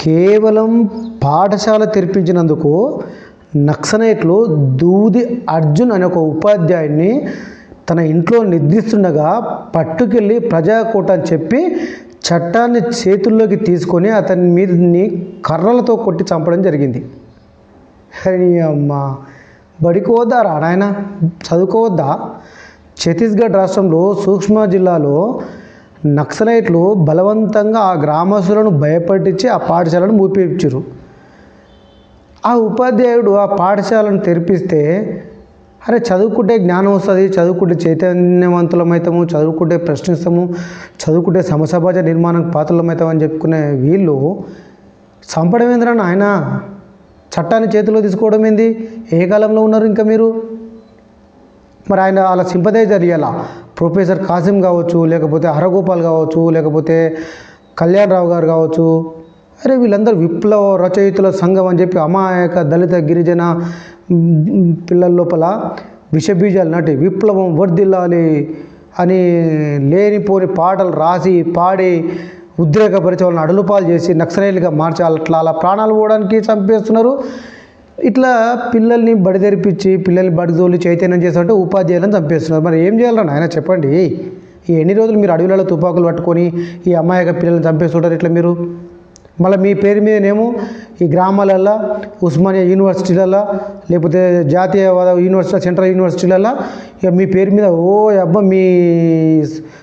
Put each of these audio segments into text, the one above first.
కేవలం పాఠశాల తెరిపించినందుకు నక్సలైట్లు దూది అర్జున్ అనే ఒక ఉపాధ్యాయుడిని తన ఇంట్లో నిద్రిస్తుండగా పట్టుకెళ్ళి ప్రజాకోట అని చెప్పి చట్టాన్ని చేతుల్లోకి తీసుకొని అతని మీదని కర్రలతో కొట్టి చంపడం జరిగింది. హరి అమ్మ! బడికోవద్దా నాయన? చదువుకోవద్దా? ఛత్తీస్గఢ్ రాష్ట్రంలో సూక్ష్మ జిల్లాలో నక్సలైట్లు బలవంతంగా ఆ గ్రామస్తులను భయపట్టించి ఆ పాఠశాలను మూపించారు ఆ ఉపాధ్యాయుడు ఆ పాఠశాలను తెరిపిస్తే అరే చదువుకుంటే జ్ఞానం వస్తుంది చదువుకుంటే చైతన్యవంతులమవుతాము చదువుకుంటే ప్రశ్నిస్తాము చదువుకుంటే సమసమాజ నిర్మాణం పాత్రలమవుతామని చెప్పుకునే వీళ్ళు చంపడం ఏంద్రా ఆయన చట్టాన్ని చేతిలో తీసుకోవడం ఏంది? ఏ కాలంలో ఉన్నారు ఇంకా మీరు? మరి ఆయన వాళ్ళ సింపదైజర్ ఇవ్వాలా ప్రొఫెసర్ కాసిం కావచ్చు లేకపోతే హరగోపాల్ కావచ్చు లేకపోతే కళ్యాణ్ రావు గారు కావచ్చు అరే వీళ్ళందరూ విప్లవ రచయితల సంఘం అని చెప్పి అమాయక దళిత గిరిజన పిల్లల లోపల విషబీజాలు నాటి విప్లవం వర్ధిల్లాలి అని లేనిపోని పాటలు రాసి పాడి ఉద్రేకపరిచే వాళ్ళని అడలుపాలు చేసి నక్సలైలుగా మార్చాలి. అట్లా అలా ప్రాణాలు పోవడానికి చంపేస్తున్నారు. ఇట్లా పిల్లల్ని బడి తెరిపించి పిల్లల్ని బడిదోలు చైతన్యం చేస్తుంటే ఉపాధ్యాయులను చంపేస్తున్నారు. మరి ఏం చేయాలని ఆయన చెప్పండి. ఈ ఎన్ని రోజులు మీరు అడవులలో తుపాకులు పట్టుకొని ఈ అమ్మాయిగా పిల్లల్ని చంపేస్తుంటారు ఇట్లా మీరు? మళ్ళీ మీ పేరు మీదనేమో ఈ గ్రామాలల్లో ఉస్మానియా యూనివర్సిటీలల్లో లేకపోతే జాతీయ యూనివర్సిటీ సెంట్రల్ యూనివర్సిటీలల్లో ఇక మీ పేరు మీద ఓ అబ్బా మీ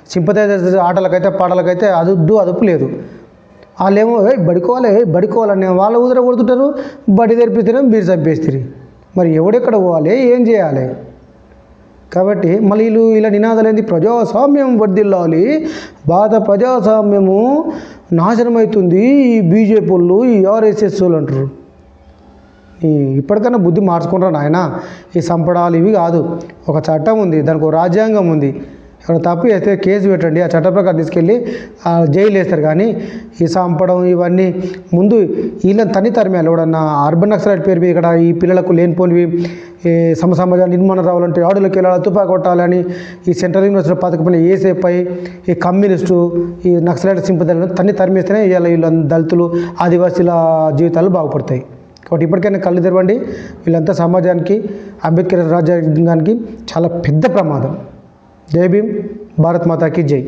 సింపతైజర్ ఆటలకైతే పాటలకైతే అదుద్దు అదుపు లేదు. వాళ్ళేమో ఏ బడికోవాలి ఏ వాళ్ళు ఉదర కొడుతుంటారు బడి తెరిపిస్తేనే మీరు చంపేస్తారు. మరి ఎవడెక్కడ పోవాలి ఏం చేయాలి? కాబట్టి మళ్ళీ వీళ్ళు ఇలా నినాదాలేంది ప్రజాస్వామ్యం వర్దిల్లాలి బాధ ప్రజాస్వామ్యము నాశనమవుతుంది ఈ బీజేపీ వాళ్ళు ఈ ఆర్ఎస్ఎస్ వాళ్ళు అంటారు. ఈ ఇప్పటికైనా బుద్ధి మార్చుకుంటారు నాయన? ఈ సంపడాలు ఇవి కాదు. ఒక చట్టం ఉంది దానికి ఒక రాజ్యాంగం ఉంది. ఎవరైనా తప్పు చేస్తే కేసు పెట్టండి ఆ చట్ట ప్రకారం తీసుకెళ్ళి ఆ జైలు వేస్తారు. కానీ ఈ చంపడం ఇవన్నీ ముందు వీళ్ళని తన్ని తరిమేయాలి ఎవడన్నా అర్బన్ నక్సలైట్ పేరు మీద ఇక్కడ ఈ పిల్లలకు లేనిపోనివి ఈ సమ సమాజ నిర్మాణం రావాలంటే ఆడులకు వెళ్ళాలి తుపా కొట్టాలని ఈ సెంట్రల్ యూనివర్సిటీ పథకం ఏసేపై ఈ కమ్యూనిస్టు ఈ నక్సలైట్ సింపదలను తన్ని తరిమేస్తేనే ఇవాళ వీళ్ళ దళితులు ఆదివాసీల జీవితాలు బాగుపడతాయి. కాబట్టి ఇప్పటికైనా కళ్ళు తెరవండి. వీళ్ళంతా సమాజానికి అంబేద్కర్ రాజ్యాంగానికి చాలా పెద్ద ప్రమాదం. జై భీమ్ భారత్ మాతాకి జై.